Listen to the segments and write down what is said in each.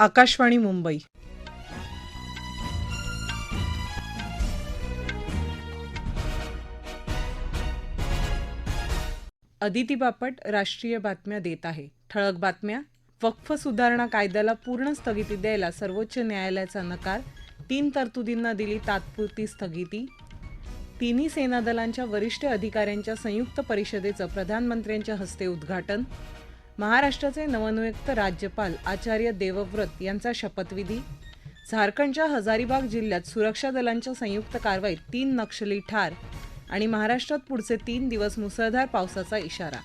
आकाशवाणी मुंबई. अदिती बापट राष्ट्रीय बातम्या देत आहे. ठळक बातम्या. वक्फ सुधारणा कायद्याला पूर्ण स्थगिती द्यायला सर्वोच्च न्यायालयाचा नकार. तीन तरतुदींना दिली तात्पुरती स्थगिती. तिन्ही सेना दलांच्या वरिष्ठ अधिकाऱ्यांच्या संयुक्त परिषदेचं प्रधानमंत्र्यांच्या हस्ते उद्घाटन. महाराष्ट्राचे नवनियुक्त राज्यपाल आचार्य देवव्रत यांचा शपथविधी. झारखंडच्या हजारीबाग जिल्ह्यात सुरक्षा दलांच्या संयुक्त कारवाईत तीन नक्षली ठार आणि महाराष्ट्रात पुढचे तीन दिवस मुसळधार पावसाचा इशारा.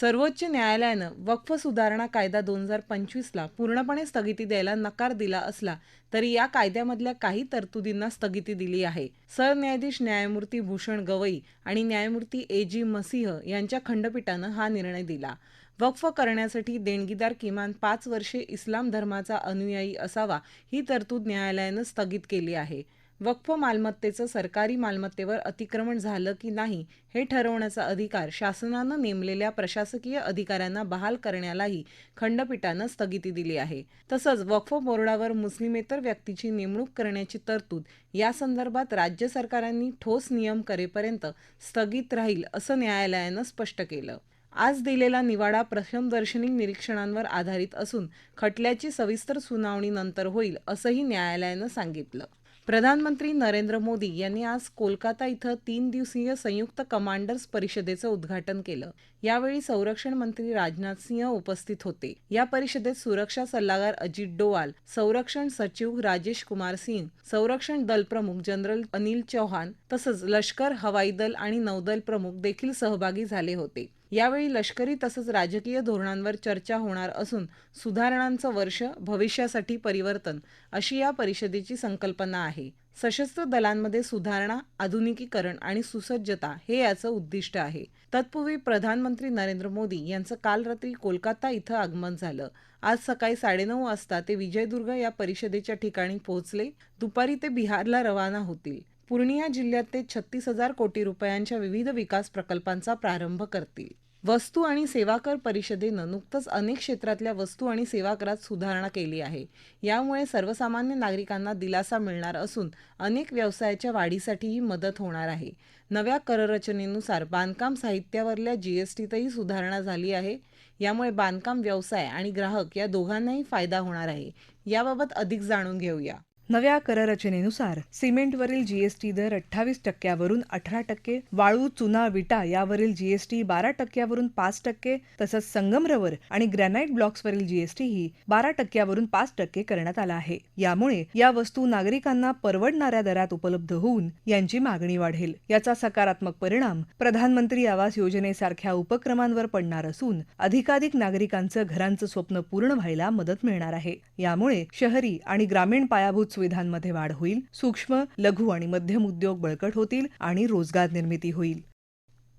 सर्वोच्च न्यायालयानं वक्फ सुधारणा कायदा दोन हजार पंचवीसला पूर्णपणे स्थगिती द्यायला नकार दिला असला तरी या कायद्यामधल्या काही तरतुदींना स्थगिती दिली आहे. सरन्यायाधीश न्यायमूर्ती भूषण गवई आणि न्यायमूर्ती ए जी मसिंह यांच्या खंडपीठानं हा निर्णय दिला. वक्फ करण्यासाठी देणगीदार किमान पाच वर्षे इस्लाम धर्माचा अनुयायी असावा ही तरतूद न्यायालयानं स्थगित केली आहे. वक्फ मालमत्तेचं सरकारी मालमत्तेवर अतिक्रमण झालं की नाही हे ठरवण्याचा अधिकार शासनानं नेमलेल्या प्रशासकीय अधिकाऱ्यांना बहाल करण्यालाही खंडपीठानं स्थगिती दिली आहे. तसंच वक्फ बोर्डावर मुस्लिमेतर व्यक्तीची नेमणूक करण्याची तरतूद या संदर्भात राज्य सरकारांनी ठोस नियम करेपर्यंत स्थगित राहील असं न्यायालयानं स्पष्ट केलं. आज दिलेला निवाडा प्रथमदर्शनी निरीक्षणांवर आधारित असून खटल्याची सविस्तर सुनावणी नंतर होईल असंही न्यायालयानं सांगितलं. प्रधानमंत्री नरेंद्र मोदी यांनी आज कोलकाता इथं तीन दिवसीय संयुक्त कमांडर्स परिषदेचं उद्घाटन केलं. यावेळी संरक्षण मंत्री राजनाथ सिंह उपस्थित होते. या परिषदेत सुरक्षा सल्लागार अजित डोवाल संरक्षण सचिव राजेश कुमार सिंग संरक्षण दल प्रमुख जनरल अनिल चौहान तसंच लष्कर हवाई दल आणि नौदल प्रमुख देखील सहभागी झाले होते. यावेळी लष्करी तसंच राजकीय धोरणांवर चर्चा होणार असून सुधारणांचं वर्ष भविष्यासाठी परिवर्तन अशी या परिषदेची संकल्पना आहे. सशस्त्र दलांमध्ये सुधारणा आधुनिकीकरण आणि सुसज्जता हे याचं उद्दिष्ट आहे. तत्पूर्वी प्रधानमंत्री नरेंद्र मोदी यांचं काल रात्री कोलकाता इथं आगमन झालं. आज सकाळी साडेनऊ वाजता ते विजयदुर्ग या परिषदेच्या ठिकाणी पोहोचले. दुपारी ते बिहारला रवाना होतील. पूर्णिया जिल्ह्यात ते छत्तीस हजार कोटी रुपयांच्या विविध विकास प्रकल्पांचा प्रारंभ करतील. वस्तू आणि सेवा कर परिषदेनं नुकतंच अनेक क्षेत्रातल्या वस्तू आणि सेवा करात सुधारणा केली आहे. यामुळे सर्वसामान्य नागरिकांना दिलासा मिळणार असून अनेक व्यवसायाच्या वाढीसाठीही मदत होणार आहे. नव्या कररचनेनुसार बांधकाम साहित्यावरल्या जीएसटीतही सुधारणा झाली आहे. यामुळे बांधकाम व्यवसाय आणि ग्राहक या दोघांनाही फायदा होणार आहे. याबाबत अधिक जाणून घेऊया. नव्या कररचनेनुसार सिमेंटवरील जीएसटी दर अठ्ठावीस टक्क्यावरून अठरा टक्के वाळू चुना विटा यावरील जीएसटी बारा टक्क्यावरून पाच टक्के तसंच संगमरवर आणि ग्रॅनाईट ब्लॉक्सवरील जीएसटी ही बारा टक्क्यावरून पाच टक्के करण्यात आला आहे. यामुळे या वस्तू नागरिकांना परवडणाऱ्या दरात उपलब्ध होऊन यांची मागणी वाढेल. याचा सकारात्मक परिणाम प्रधानमंत्री आवास योजनेसारख्या उपक्रमांवर पडणार असून अधिकाधिक नागरिकांचं घरांचं स्वप्न पूर्ण व्हायला मदत मिळणार आहे. यामुळे शहरी आणि ग्रामीण पायाभूत सुविधांमध्ये वाढ होईल सूक्ष्म लघु आणि मध्यम उद्योग बळकट होतील आणि रोजगार निर्मिती होईल.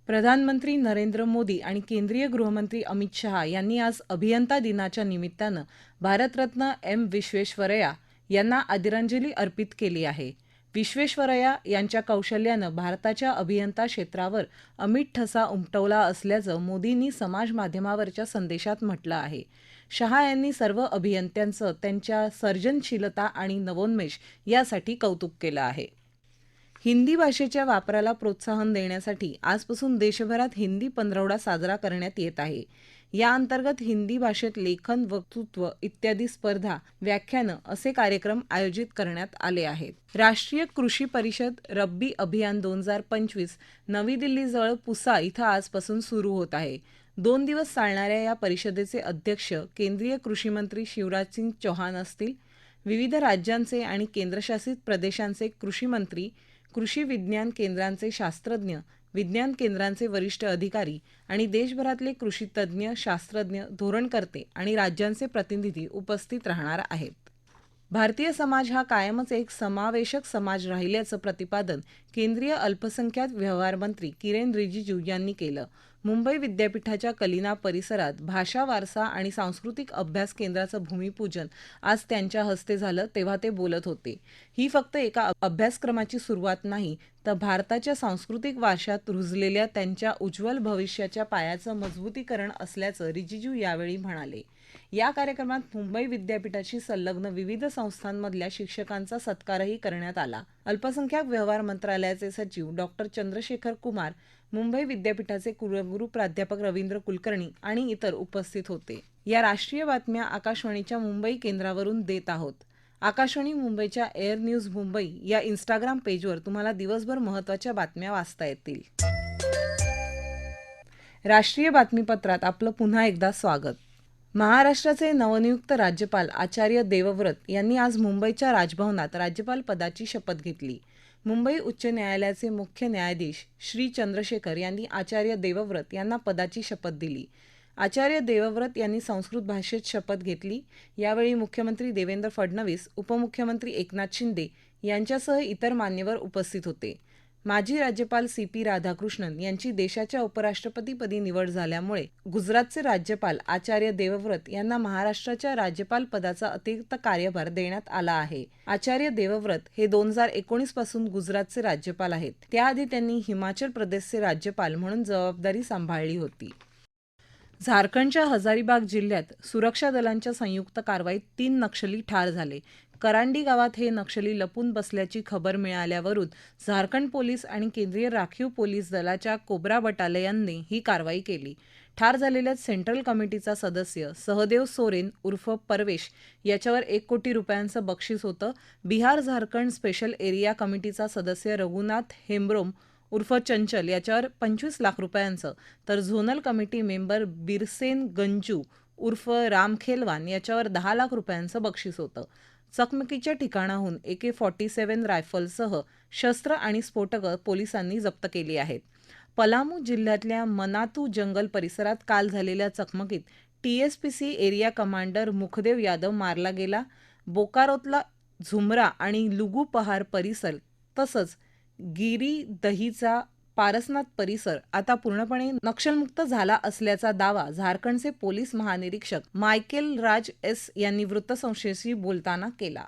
प्रधानमंत्री नरेंद्र मोदी आणि केंद्रीय गृहमंत्री अमित शहा यांनी आज अभियंता दिनाच्या निमित्तानं भारतरत्न एम विश्वेश्वरया यांना आदरांजली अर्पित केली आहे. विश्वेश्वरया यांच्या कौशल्यानं भारताच्या अभियंता क्षेत्रावर अमिट ठसा उमटवला असल्याचं मोदींनी समाज माध्यमावरच्या संदेशात म्हटलं आहे. शहा यांनी सर्व अभियंत्यांचं त्यांच्या सर्जनशीलता आणि नवोन्मेष यासाठी कौतुक केलं आहे. हिंदी भाषेच्या वापराला प्रोत्साहन देण्यासाठी आजपासून देशभरात हिंदी पंधरवडा साजरा करण्यात येत आहे. या अंतर्गत हिंदी भाषेत लेखन वक्तृत्व इत्यादी स्पर्धा व्याख्यानं असे कार्यक्रम आयोजित करण्यात आले आहेत. राष्ट्रीय कृषी परिषद रब्बी अभियान दोन हजार पंचवीस नवी दिल्लीजवळ पुसा इथं आजपासून सुरू होत आहे. दोन दिवस चालणाऱ्या या परिषदेचे अध्यक्ष केंद्रीय कृषी मंत्री शिवराज सिंग चौहान असतील. विविध राज्यांचे आणि केंद्रशासित प्रदेशांचे कृषीमंत्री कृषी विज्ञान केंद्रांचे शास्त्रज्ञ विज्ञान केंद्रांचे वरिष्ठ अधिकारी आणि देशभरातले कृषी तज्ज्ञ शास्त्रज्ञ धोरणकर्ते आणि राज्यांचे प्रतिनिधी उपस्थित राहणार आहेत. भारतीय समाज हा कायमच एक समावेशक समाज राहिल्याचं प्रतिपादन केंद्रीय अल्पसंख्याक व्यवहार मंत्री किरेन रिजिजू यांनी केलं. मुंबई विद्यापीठाच्या कलिना परिसरात भाषा वारसा आणि सांस्कृतिक अभ्यास केंद्राचं भूमिपूजन आज त्यांच्या हस्ते झालं तेव्हा ते बोलत होते. ही फक्त एका अभ्यासक्रमाची सुरुवात नाही तर भारताच्या सांस्कृतिक वारशात रुजलेल्या त्यांच्या उज्ज्वल भविष्याच्या पायाचं मजबूतीकरण असल्याचं रिजिजू यावेळी म्हणाले. या कार्यक्रमात मुंबई विद्यापीठाशी संलग्न विविध संस्थांमधल्या शिक्षकांचा सत्कारही करण्यात आला. अल्पसंख्याक व्यवहार मंत्रालयाचे सचिव डॉक्टर चंद्रशेखर कुमार मुंबई विद्यापीठाचे कुलगुरू प्राध्यापक रवींद्र कुलकर्णी आणि इतर उपस्थित होते. या राष्ट्रीय बातम्या आकाशवाणीच्या मुंबई केंद्रावरून देत आहोत. आकाशवाणी मुंबईच्या एअर न्यूज मुंबई या इंस्टाग्राम पेजवर तुम्हाला दिवसभर महत्त्वाच्या बातम्या वाचता येतील. राष्ट्रीय बातमीपत्रात आपलं पुन्हा एकदा स्वागत. महाराष्ट्राचे नवनियुक्त राज्यपाल आचार्य देवव्रत यांनी आज मुंबईच्या राजभवनात राज्यपाल पदाची शपथ घेतली. मुंबई उच्च न्यायालयाचे मुख्य न्यायाधीश श्री चंद्रशेखर यांनी आचार्य देवव्रत यांना पदाची शपथ दिली. आचार्य देवव्रत यांनी संस्कृत भाषेत शपथ घेतली. यावेळी मुख्यमंत्री देवेंद्र फडणवीस उपमुख्यमंत्री एकनाथ शिंदे यांच्यासह इतर मान्यवर उपस्थित होते. माजी राज्यपाल सी पी राधाकृष्णन यांची देशाच्या उपराष्ट्रपतीपदी निवड झाल्यामुळे गुजरातचे राज्यपाल आचार्य देवव्रत यांना महाराष्ट्राच्या राज्यपाल पदाचा अतिरिक्त कार्यभार देण्यात आला आहे. आचार्य देवव्रत हे दोन हजार एकोणीसपासून गुजरातचे राज्यपाल आहेत. त्याआधी त्यांनी हिमाचल प्रदेशचे राज्यपाल म्हणून जबाबदारी सांभाळली होती. झारखंडच्या हजारीबाग जिल्ह्यात सुरक्षा दलांच्या संयुक्त कारवाईत तीन नक्षली ठार झाले. करांडी गावात हे नक्षली लपून बसल्याची खबर मिळाल्यावरून झारखंड पोलीस आणि केंद्रीय राखीव पोलीस दलाच्या कोब्रा बटालियनने ही कारवाई केली. ठार झालेल्या सेंट्रल कमिटीचा सदस्य सहदेव सोरेन उर्फ परवेश याच्यावर एक कोटी रुपयांचं बक्षीस होतं. बिहार झारखंड स्पेशल एरिया कमिटीचा सदस्य रघुनाथ हेम्ब्रोम उर्फ चंचल याच्यावर पंचवीस लाख रुपयांचं. तर zonal committee member Birsen Ganju उर्फ राम खेलवान याच्यावर दहा लाख रुपयांचं बक्षीस होतं. चकमकीच्या ठिकाणाहून ए के फॉर्टी सेव्हन रायफलसह शस्त्र आणि स्फोटकं पोलिसांनी जप्त केली आहेत. पलामू जिल्ह्यातल्या मनातू जंगल परिसरात काल झालेल्या चकमकीत TSPC area commander Mukhdev Yadav मारला गेला. बोकारोतला झुमरा आणि लुगू पहार परिसर तसंच गिरी दहीचा पारसनाथ परिसर आता पूर्णपणे नक्षलमुक्त झाला असल्याचा दावा झारखंडचे पोलीस महानिरीक्षक मायकेल राज एस यांनी वृत्तसंस्थेशी बोलताना केला.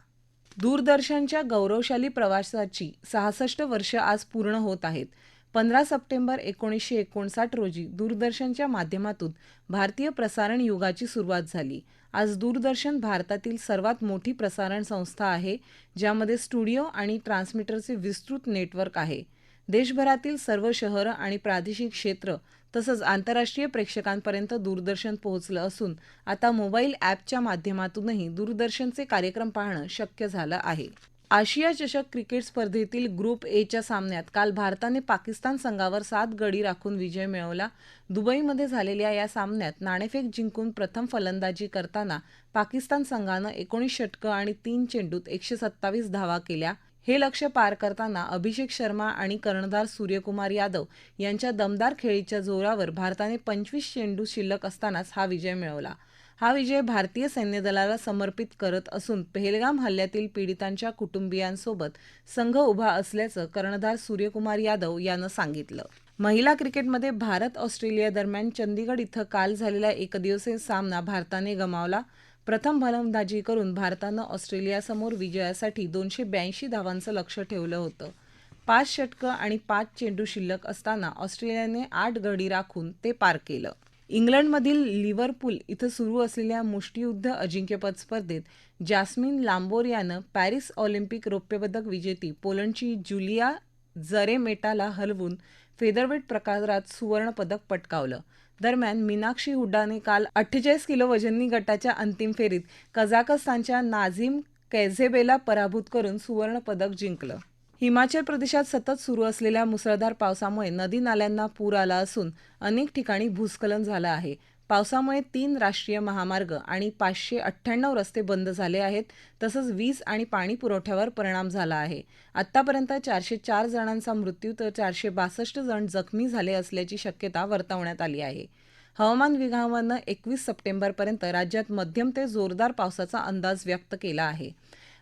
दूरदर्शनच्या गौरवशाली प्रवासाची सहासष्ट वर्ष आज पूर्ण होत आहेत. पंधरा सप्टेंबर एकोणीसशे एकोणसाठ रोजी दूरदर्शनच्या माध्यमातून भारतीय प्रसारण युगाची सुरुवात झाली. आज दूरदर्शन भारतातील सर्वात मोठी प्रसारण संस्था आहे ज्यामध्ये स्टुडिओ आणि ट्रान्समीटरचे विस्तृत नेटवर्क आहे. देशभरातील सर्व शहरं आणि प्रादेशिक क्षेत्र तसंच आंतरराष्ट्रीय प्रेक्षकांपर्यंत दूरदर्शन पोहोचलं असून आता मोबाईल ॲपच्या माध्यमातूनही दूरदर्शनचे कार्यक्रम पाहणं शक्य झालं आहे. आशिया चषक क्रिकेट स्पर्धेतील ग्रुप एच्या सामन्यात काल भारताने पाकिस्तान संघावर सात गडी राखून विजय मिळवला. दुबईमध्ये झालेल्या या सामन्यात नाणेफेक जिंकून प्रथम फलंदाजी करताना पाकिस्तान संघानं एकोणीस षटकं आणि तीन चेंडूत एकशे सत्तावीस धावा केल्या. हे लक्ष्य पार करताना अभिषेक शर्मा आणि कर्णधार सूर्यकुमार यादव यांच्या दमदार खेळीच्या जोरावर भारताने पंचवीस चेंडू शिल्लक असतानाच हा विजय मिळवला. हा विजय भारतीय सैन्यदलाला समर्पित करत असून पहलगाम हल्ल्यातील पीडितांच्या कुटुंबियांसोबत संघ उभा असल्याचं कर्णधार सूर्यकुमार यादव यानं सांगितलं. महिला क्रिकेटमध्ये भारत ऑस्ट्रेलिया दरम्यान चंदीगड इथं काल झालेला एकदिवसीय सामना भारताने गमावला. प्रथम फलंदाजी करून भारतानं ऑस्ट्रेलियासमोर विजयासाठी दोनशे ब्याऐंशी धावांचं लक्ष ठेवलं होतं. पाच षटकं आणि पाच चेंडू शिल्लक असताना ऑस्ट्रेलियाने आठ गडी राखून ते पार केलं. इंग्लंडमधील लिव्हरपूल इथं सुरू असलेल्या मुष्टियुद्ध अजिंक्यपद स्पर्धेत जास्मिन लांबोर यानं पॅरिस ऑलिम्पिक रौप्यपदक विजेती पोलंडची जुलिया जरेमेटाला हलवून फेदरवेट प्रकारात सुवर्णपदक पटकावलं. दरम्यान मीनाक्षी हुड्डाने काल अठ्ठेचाळीस किलो वजनी गटाच्या अंतिम फेरीत कझाकस्तानच्या नाझिम कैझेबेला पराभूत करून सुवर्णपदक जिंकलं. हिमाचल प्रदेशात सतत सुरू असलेल्या मुसळधार पावसामुळे नदी नाल्यांना पूर आला असून अनेक ठिकाणी भूस्खलन झालं आहे. पावसामुळे तीन राष्ट्रीय महामार्ग आणि पाचशे अठ्ठ्याण्णव रस्ते बंद झाले आहेत. तसंच वीज आणि पाणी पुरवठ्यावर परिणाम झाला आहे. आत्तापर्यंत चारशे चार जणांचा मृत्यू तर चारशे बासष्ट जण जखमी झाले असल्याची शक्यता वर्तवण्यात आली आहे. हवामान विभागानं एकवीस सप्टेंबरपर्यंत राज्यात मध्यम ते जोरदार पावसाचा अंदाज व्यक्त केला आहे.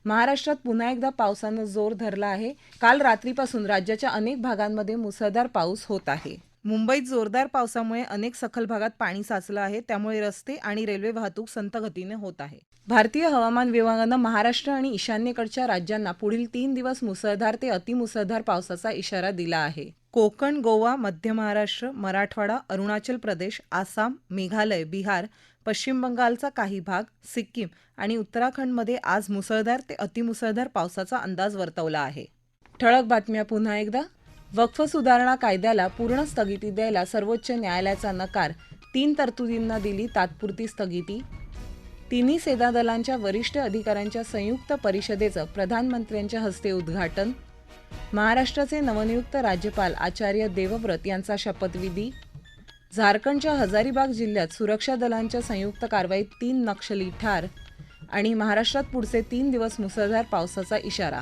महाराष्ट्रात पुन्हा एकदा पावसानं जोर धरला आहे. काल रात्रीपासून राज्याच्या अनेक भागांमध्ये मुसळधार पाऊस होत आहे. मुंबईत जोरदार पावसामुळे अनेक सखल भागात पाणी साचलं आहे. त्यामुळे रस्ते आणि रेल्वे वाहतूक संत गतीने होत आहे. भारतीय हवामान विभागानं महाराष्ट्र आणि ईशान्येकडच्या राज्यांना पुढील तीन दिवस मुसळधार ते अतिमुसळधार पावसाचा इशारा दिला आहे. कोकण गोवा मध्य महाराष्ट्र मराठवाडा अरुणाचल प्रदेश आसाम मेघालय बिहार पश्चिम बंगालचा काही भाग सिक्कीम आणि उत्तराखंडमध्ये आज मुसळधार ते अतिमुसळधार पावसाचा अंदाज वर्तवला आहे. ठळक बातम्या पुन्हा एकदा. वक्फ सुधारणा कायद्याला पूर्ण स्थगिती द्यायला सर्वोच्च न्यायालयाचा नकार तीन तरतुदींना दिली तात्पुरती स्थगिती तिन्ही सेना दलांच्या वरिष्ठ अधिकाऱ्यांच्या संयुक्त परिषदेचं प्रधानमंत्र्यांच्या हस्ते उद्घाटन महाराष्ट्राचे नवनियुक्त राज्यपाल आचार्य देवव्रत यांचा शपथविधी झारखंडच्या हजारीबाग जिल्ह्यात सुरक्षा दलांच्या संयुक्त कारवाईत तीन नक्षली ठार आणि महाराष्ट्रात पुढचे तीन दिवस मुसळधार पावसाचा इशारा.